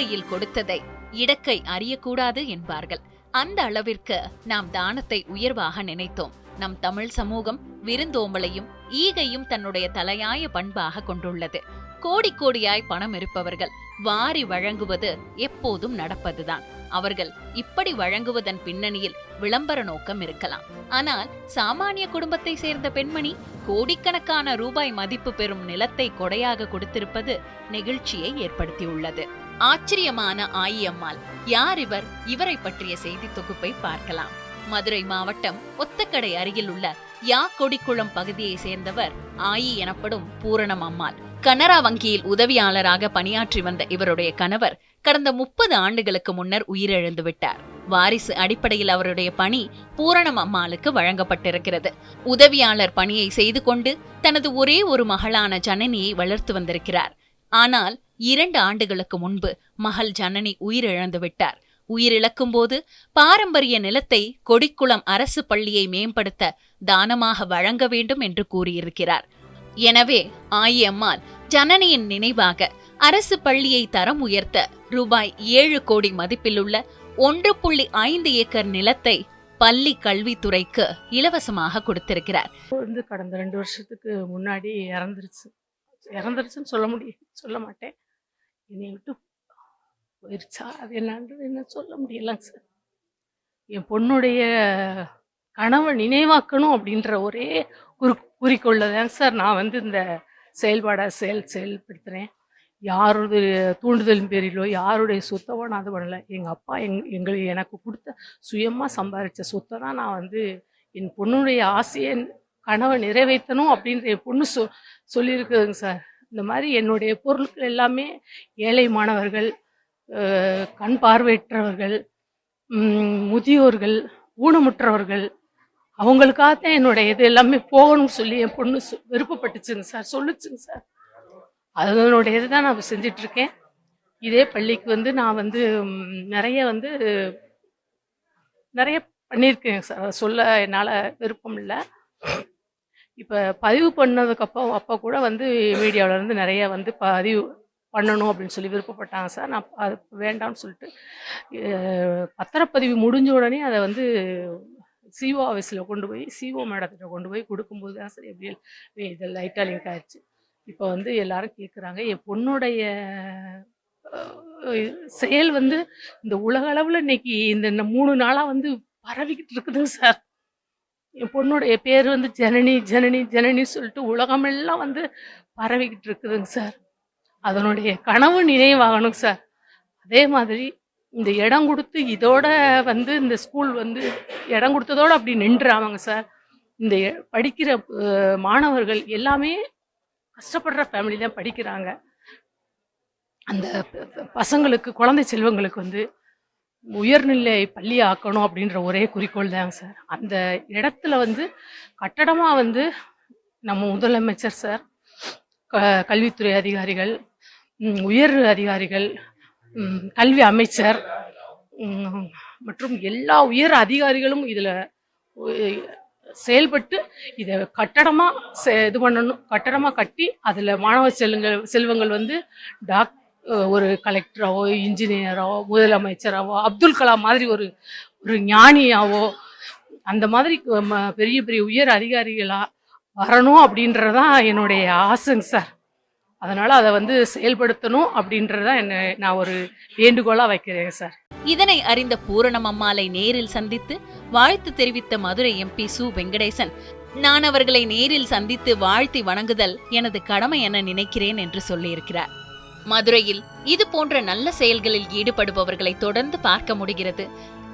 இடக்கையில் கொடுத்ததை இடக்கை அறியக்கூடாது என்பார்கள். அந்த அளவிற்கு நாம் தானத்தை உயர்வாக நினைத்தோம். நம் தமிழ் சமூகம் விருந்தோம்பலையும் ஈகையும் தன்னுடைய தலையாய பண்பாக கொண்டுள்ளது. கோடி கோடியாய் பணம் இருப்பவர்கள் வாரி வழங்குவது எப்போதும் நடப்பதுதான். அவர்கள் இப்படி வழங்குவதன் பின்னணியில் விளம்பர நோக்கம் இருக்கலாம். ஆனால் சாமானிய குடும்பத்தை சேர்ந்த பெண்மணி கோடிக்கணக்கான ரூபாய் மதிப்பு பெறும் நிலத்தை கொடையாக கொடுத்திருப்பது நெகிழ்ச்சியை ஏற்படுத்தியுள்ளது. ஆச்சரியமான ஆயியம்மாள். யார் இவர்? இவரை பற்றிய செய்தி தொகுப்பை பார்க்கலாம். மதுரை மாவட்டம் ஒத்தக்கடை அருகில் உள்ள யா கொடிக்குளம் பகுதியை சேர்ந்தவர் ஆயி எனப்படும் பூரணம் அம்மாள். கனரா வங்கியில் உதவியாளராக பணியாற்றி வந்த இவருடைய கணவர் கடந்த முப்பது ஆண்டுகளுக்கு முன்னர் உயிரிழந்து விட்டார். வாரிசு அடிப்படையில் அவருடைய பணி பூரணம் அம்மாளுக்கு வழங்கப்பட்டிருக்கிறது. உதவியாளர் பணியை செய்து கொண்டு தனது ஒரே ஒரு மகளான ஜனனியை வளர்த்து வந்திருக்கிறார். ஆனால் இரண்டு ஆண்டுகளுக்கு முன்பு மகள் ஜனனி உயிரிழந்து விட்டார். உயிரிழக்கும் போது பாரம்பரிய நிலத்தை கொடிக்குளம் அரசு பள்ளியை மேம்படுத்த தானமாக வழங்க வேண்டும் என்று கூறியிருக்கிறார். எனவே ஆயம்மாள் ஜனனியின் நினைவாக அரசு பள்ளியை தரம் உயர்த்த ரூபாய் ஏழு கோடி மதிப்பிலுள்ள ஒன்று புள்ளி ஐந்து ஏக்கர் நிலத்தை பள்ளி கல்வித்துறைக்கு இலவசமாக கொடுத்திருக்கிறார். வந்து கடந்த ரெண்டு வருஷத்துக்கு முன்னாடி இறந்துருச்சு. இறந்துருச்சுன்னு சொல்ல முடியும் சொல்ல மாட்டேன். என்னை விட்டு போயிருச்சா? அது என்னன்றது என்ன சொல்ல முடியலங்க சார். என் பொண்ணுடைய கனவை நினைவாக்கணும் அப்படின்ற ஒரே குறி குறிக்கோள்ல தாங்க சார் நான் வந்து இந்த செயல்பாடை செயல் செயல்படுத்துகிறேன் யாருடைய தூண்டுதலின் பேரிலோ யாருடைய சொத்தவோ நான் அது பண்ணல. எங்கள் அப்பா எங் எங்களுக்கு எனக்கு கொடுத்த சுயமாக சம்பாதிச்ச சொத்தை தான் நான் வந்து என் பொண்ணுடைய ஆசையை கனவை நிறைவேற்றணும் அப்படின்ற என் பொண்ணு சொ சொல்லியிருக்குதுங்க சார். இந்த மாதிரி என்னுடைய பொருட்கள் எல்லாமே ஏழை மாணவர்கள் கண் பார்வையற்றவர்கள் முதியோர்கள் ஊனமுற்றவர்கள் அவங்களுக்காகத்தான் என்னுடைய இது எல்லாமே போகணும்னு சொல்லி என் பொண்ணு விருப்பப்பட்டுச்சுங்க சார் சொல்லுச்சுங்க சார். அதனுடைய இது தான் நான் செஞ்சுட்டு இருக்கேன் இதே பள்ளிக்கு வந்து நான் வந்து நிறைய வந்து நிறைய பண்ணியிருக்கேன் சார். அதை சொல்ல என்னால் விருப்பம் இல்லை இப்போ பதிவு பண்ணதுக்கப்புறம் அப்போ கூட வந்து மீடியாவிலேருந்து நிறைய வந்து பதிவு பண்ணணும் அப்படின்னு சொல்லி விருப்பப்பட்டாங்க சார். நான் அது வேண்டாம்னு சொல்லிட்டு பத்திரப்பதிவு முடிஞ்ச உடனே அதை வந்து சிஓ ஆஃபீஸில் கொண்டு போய் சிஓ மேடத்திட்ட கொண்டு போய் கொடுக்கும்போது தான் சார் எப்படி இது லைட்டாக லிங்க் ஆயிடுச்சு. இப்போ வந்து எல்லாரும் கேட்குறாங்க என் பொண்ணுடைய செயல் வந்து இந்த உலக அளவில் இன்னைக்கு இந்த இந்த மூணு நாளாக வந்து பரவிக்கிட்டு இருக்குதுங்க சார். என் பொண்ணுடைய பேர் வந்து ஜனனி ஜனனி ஜனனி சொல்லிட்டு உலகமெல்லாம் வந்து பரவிக்கிட்டு இருக்குதுங்க சார். அதனுடைய கனவு நினைவாகணும் சார். அதே மாதிரி இந்த இடம் கொடுத்து இதோட வந்து இந்த ஸ்கூல் வந்து இடம் கொடுத்ததோடு அப்படி நின்றுறாங்க சார். இந்த எ- படிக்கிற மாணவர்கள் எல்லாமே கஷ்டப்படுற ஃபேமிலி தான் படிக்கிறாங்க. அந்த பசங்களுக்கு குழந்தை செல்வங்களுக்கு வந்து உயர்நிலை பள்ளி ஆக்கணும் அப்படின்ற ஒரே குறிக்கோள் தாங்க சார். அந்த இடத்துல வந்து கட்டடமாக வந்து நம்ம முதலமைச்சர் சார் க கல்வித்துறை அதிகாரிகள் உயர் அதிகாரிகள் கல்வி அமைச்சர் மற்றும் எல்லா உயர் அதிகாரிகளும் இதில் செயல்பட்டு இதை கட்டடமாக இது பண்ணணும். கட்டடமாக கட்டி அதில் மாணவ செல்வங்கள் செல்வங்கள் வந்து டாக் ஒரு கலெக்டராவோ இன்ஜினியராவோ முதலமைச்சராவோ அப்துல் கலாம் மாதிரி ஒரு ஒரு ஞானியாவோ அந்த மாதிரி ம- பெரிய பெரிய உயர் அதிகாரிகளாக வரணும் அப்படின்றதான் என்னுடைய ஆசைங்க சார். அதனால அதை வந்து செயல்படுத்தணும் அப்படின்றதான் என்ன நான் ஒரு வேண்டுகோளாக வைக்கிறேன் சார். இதனை அறிந்த பூரணம் அம்மாளை நேரில் சந்தித்து வாழ்த்து தெரிவித்த மதுரை எம்பி சு. வெங்கடேசன் நான் அவர்களை நேரில் சந்தித்து வாழ்த்தி வணங்குதல் எனது கடமை என நினைக்கிறேன் என்று சொல்லியிருக்கிறார். மதுரையில் இது போன்ற நல்ல செயல்களில் ஈடுபடுபவர்களை தொடர்ந்து பார்க்க முடிகிறது.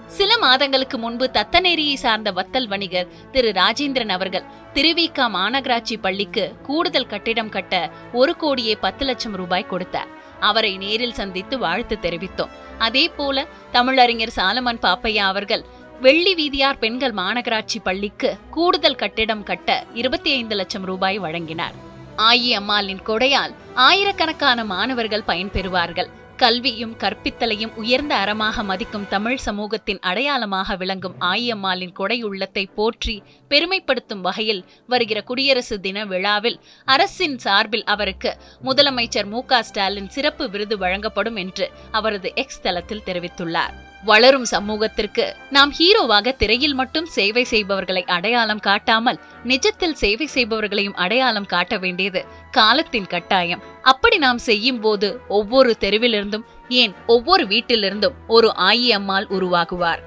சில மாதங்களுக்கு முன்பு தத்தநேரியை சார்ந்த வத்தல் வணிகர் திரு ராஜேந்திரன் அவர்கள் திருவிக மாநகராட்சி பள்ளிக்கு கூடுதல் கட்டிடம் கட்ட ஒரு கோடியே பத்து லட்சம் ரூபாய் கொடுத்தார். அவரை நேரில் சந்தித்து வாழ்த்து தெரிவித்தோம். அதே போல தமிழறிஞர் சாலமன் பாப்பையா அவர்கள் வெள்ளி வீதியார் பெண்கள் மாநகராட்சி பள்ளிக்கு கூடுதல் கட்டிடம் கட்ட இருபத்தி ஐந்து லட்சம் ரூபாய் வழங்கினார். ஆயி அம்மாளின் கொடையால் ஆயிரக்கணக்கான மாணவர்கள் பயன்பெறுவார்கள். கல்வியும் கற்பித்தலையும் உயர்ந்த அறமாக மதிக்கும் தமிழ் சமூகத்தின் அடையாளமாக விளங்கும் ஆயம்மாளின் கொடை உள்ளத்தை போற்றி பெருமைப்படுத்தும் வகையில் வருகிற குடியரசு தின விழாவில் அரசின் சார்பில் அவருக்கு முதலமைச்சர் மு க ஸ்டாலின் சிறப்பு விருது வழங்கப்படும் என்று அவரது எக்ஸ் தளத்தில் தெரிவித்துள்ளார். வளரும் சமூகத்திற்கு நாம் ஹீரோவாக திரையில் மட்டும் சேவை செய்பவர்களை அடையாளம் காட்டாமல் நிஜத்தில் சேவை செய்பவர்களையும் அடையாளம் காட்ட வேண்டியது காலத்தின் கட்டாயம். அப்படி நாம் செய்யும் போது ஒவ்வொரு தெருவிலிருந்தும் ஏன் ஒவ்வொரு வீட்டிலிருந்தும் ஒரு ஆயி அம்மாள் உருவாகுவார்.